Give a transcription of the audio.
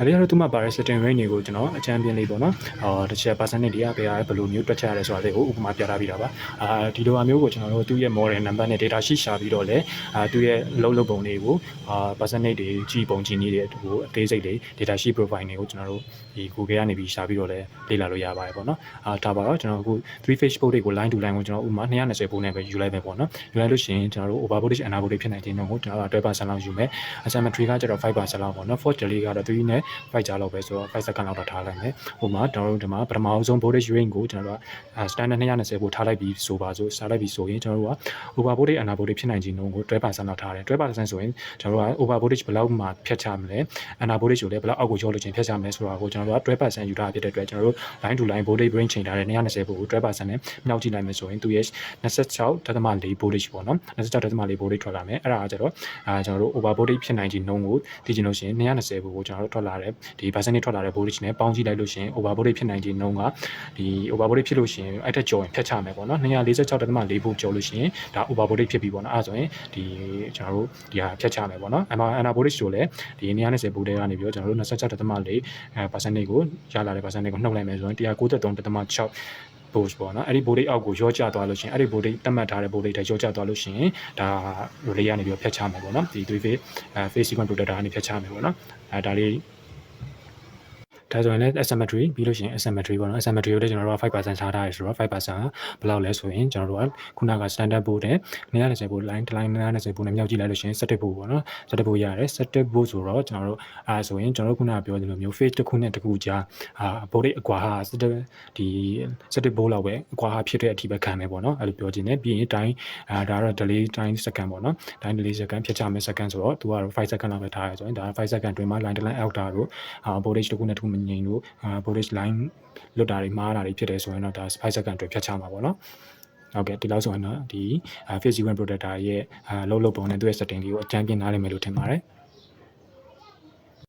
ဒါလေးကတော့သူ့မှာပါတဲ့ setting range တွေကိုကျွန်တော်အချမ်းပြင်းလေးပေါ့နော်အော်တစ်ချက် percentage တွေကဘယ်ဟာဘယ်လိုမျိုးတွက်ချက်ရတယ်ဆိုတာလေးကိုဥပမာပြထားပြီးတာပါအာဒီလိုအမျိုးကိုကျွန်တော်တို့သူ့ရဲ့ model number နဲ့ data sheet ရှာပြီးတော့လဲအာသူ့ရဲ့လုံးလုံးပုံတွေကိုအာ percentage တွေကြီးပုံကြီးနည်းတွေကိုအသေးစိတ်တွေ data sheet profile တွေကိုကျွန်တော်တို့ဒီ Google ကနေပြီးရှာပြီးတော့လဲလေ့လာလို့ရပါတယ်ပေါ့နော်အာဒါပါတော့ကျွန်တော်အခု3 face book တွေကို line to line ကိုကျွန်တော်ဥပမာ220ပုံနဲ့ပဲယူလိုက်ပဲပေါ့နော်ယူလိုက်လို့ရှိရင်ကျွန်တော်တို့ over voltage and under voltage ဖြစ်နိုင်ခြင်းတော့ကိုကျွန်တော်တို့12%လောက်ယူမယ် asymmetry ကကျတော့5%လောက်ပေါ့နော် force delay ကတော့3နဲ့5ကြားလောက်ပဲဆိုတော့5 second လောက်တော့ထားလိုက်မယ်ဟိုမှာကျွန်တော်တို့ဒီမှာပထမအောင်ဆုံး voltage range ကိုကျွန်တော်တို့က standard 220ကိုထားလိုက်ပြီးဆိုပါဆိုစားလိုက်ပြီးဆိုရင်ကျွန်တော်တို့က over voltage under voltage ဖြစ်နိုင်ခြင်းတော့ကို12%လောက်ထားတယ်12%ဆိုရင်ကျွန်တော်တို့က over voltage ဘယ်လောက်မှဖြတ်ချမလဲ under voltage ကိုလည်းဘယ်လောက်အောက်ကိုကျော်လို့ချင်းဖြတ်ချမလဲဆိုတာကိုကျွန်တော်တို့က12%ယူထားဖြစ်တဲ့အတွက်ကျွန်တော်တို့ line to line voltage range ချိန်ထားတဲ့220ကို12%နဲ့မြောက်ကြည့်လိုက်မယ်ဆိုရင်သူရဲ့26.4 voltage ပေါ့နော်26.4 voltage ထွက်လာမယ်အဲ့ဒါကကျတော့အာကျွန်တော်တို့ over voltage ဖြစ်နိုင်ခြင်းနှုန်းကိုသိချင်လို့ရှိရင်220ကိုကျွန်တော်တို့ထွက်လာတဲ့ဒီ percentage ထွက်လာတဲ့ voltage နဲ့ပေါင်းကြည့်လိုက်လို့ရှိရင် over voltage ဖြစ်နိုင်ခြင်းနှုန်းကဒီ over voltage ဖြစ်လို့ရှိရင်အဲ့ထက်ကျော်ရင်ဖြတ်ချမယ်ပေါ့နော်246.4 volt ကျော်လို့ရှိရင်ဒါ over voltage ဖြစ်ပြီပေါ့နော်အဲ့ဒါဆိုရင်ဒီကျွန်တော်တို့ဒီဟာဖြတ်ချမယ်ပေါ့နော်အမှ under voltage ဆိုလည်းဒီ220 volt ကနေပြီးတော့ကျွန်တော်တို့26.4အဲ percentage ကိုရလာတဲ့ percentage ကိုနှုတ်လိုက်မယ်ဆိုရင်193.6 boost ပေါ့နော်အဲ့ဒီ body အောက်ကိုရောကျသွားလို့ရှိရင်အဲ့ဒီ body တတ်မှတ်ထားတဲ့ body တွေရောကျသွားလို့ရှိရင်ဒါ relay ကနေပြီးတော့ဖျက်ချမယ်ပေါ့နော်ဒီ three phase အဲ phase sequence protector ကနေဖျက်ချမယ်ပေါ့နော်အဲဒါလေး ဒါဆိုရင်လည်း asymmetry ပြီးလို့ရှိရင် asymmetry ပေါ့နော် asymmetry ကိုလည်းကျွန်တော်တို့က5%ချထားရတယ်ဆိုတော့5%ကဘယ်လောက်လဲဆိုရင်ကျွန်တော်တို့ကခုနက standard board နဲ့220 board line line 220 board နဲ့မြောက်ကြည့်လိုက်လို့ရှိရင်17 board ပေါ့နော်17 board ရတယ်17 board ဆိုတော့ကျွန်တော်တို့အဲဆိုရင်ကျွန်တော်တို့ခုနကပြောသလိုမျိုး phase တစ်ခုနဲ့တစ်ခုကြားအာ board အကွာဟာ17ဒီ17 board လောက်ပဲအကွာဟာဖြစ်တဲ့အထိပဲခံမယ်ပေါ့နော်အဲ့လိုပြောချင်တယ်ပြီးရင်တိုင်းအာဒါကတော့ delay time second ပေါ့နော်တိုင်း delay second ဖြစ်ချမယ် second ဆိုတော့သူကတော့5 second လောက်ပဲထားရဆိုရင်ဒါ5 second တွင်မှာ line တစ် line out တာတို့အာ voltage တစ်ခုနဲ့တစ်ခုမငြိမ်လို့အာ voltage line လွတ်တာတွေမှားတာတွေဖြစ်တယ်ဆိုရင်တော့ဒါ5 second တွင်ဖြတ်ချမှာပေါ့နော်ဟုတ်ကဲ့ဒီလောက်ဆိုရင်တော့ဒီ phase sequence protector ရဲ့အာလုံးလုံးပုံနဲ့သူ့ရဲ့ setting လေးကိုအကြမ်းပြင်းနားလည်မယ်လို့ထင်ပါတယ်